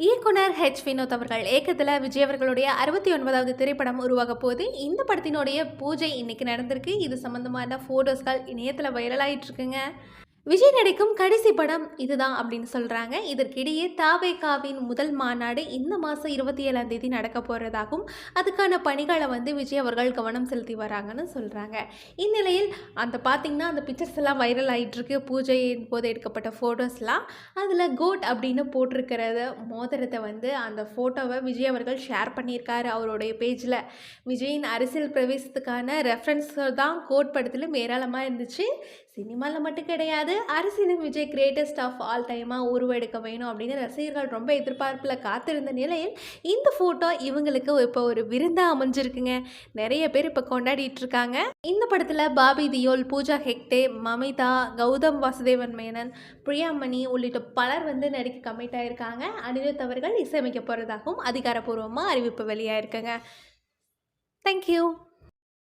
இயக்குனர் ஹெச் வினோத் அவர்கள் ஏக்கத்தில் விஜய் அவர்களுடைய அறுபத்தி ஒன்பதாவது திரைப்படம் உருவாக போது இந்த படத்தினுடைய பூஜை இன்னைக்கு நடந்திருக்கு. இது சம்மந்தமான ஃபோட்டோஸ்கள் இணையத்தில் வைரலாகிட்டு இருக்குங்க. விஜய் நடிக்கும் கடைசி படம் இதுதான் அப்படின்னு சொல்கிறாங்க இதற்கிடையே தாவேகாவின் முதல் மாநாடு இந்த மாதம் இருபத்தி ஏழாம் தேதி நடக்க போகிறதாகவும் அதுக்கான பணிகளை வந்து விஜய் அவர்கள் கவனம் செலுத்தி வராங்கன்னு சொல்கிறாங்க இந்நிலையில் அந்த பார்த்திங்கன்னா அந்த பிக்சர்ஸ் எல்லாம் வைரல் ஆகிட்டுருக்கு பூஜையின் போது எடுக்கப்பட்ட ஃபோட்டோஸ்லாம் அதில் கோட் அப்படின்னு போட்டிருக்கிறத மோதிரத்தை வந்து அந்த ஃபோட்டோவை விஜய் அவர்கள் ஷேர் பண்ணியிருக்காரு அவருடைய பேஜில் விஜயின் அரசியல் பிரவேசத்துக்கான ரெஃபரன்ஸ் தான் கோட் படத்திலும் ஏராளமாக இருந்துச்சு. சினிமாவில் மட்டும் கிடையாது அரசியலும் விஜய் கிரேட்டஸ்ட் ஆஃப் ஆல் டைமாக உருவெடுக்க வேணும் அப்படின்னு ரசிகர்கள் ரொம்ப எதிர்பார்ப்பில் காத்திருந்த நிலையில் இந்த ஃபோட்டோ இவங்களுக்கு இப்போ ஒரு விருந்தாக அமைஞ்சிருக்குங்க. நிறைய பேர் இப்போ கொண்டாடிட்டு இருக்காங்க. இந்த படத்தில் பாபி தியோல் பூஜா ஹெக்டே மமிதா கௌதம் வாசுதேவன் மேனன் பிரியாமணி உள்ளிட்ட பலர் வந்து நடிக்க கமிட் ஆகியிருக்காங்க அனிருத் அவர்கள் இசையமைக்க போகிறதாகவும் அதிகாரப்பூர்வமாக அறிவிப்பு வெளியாயிருக்குங்க. தேங்க்யூ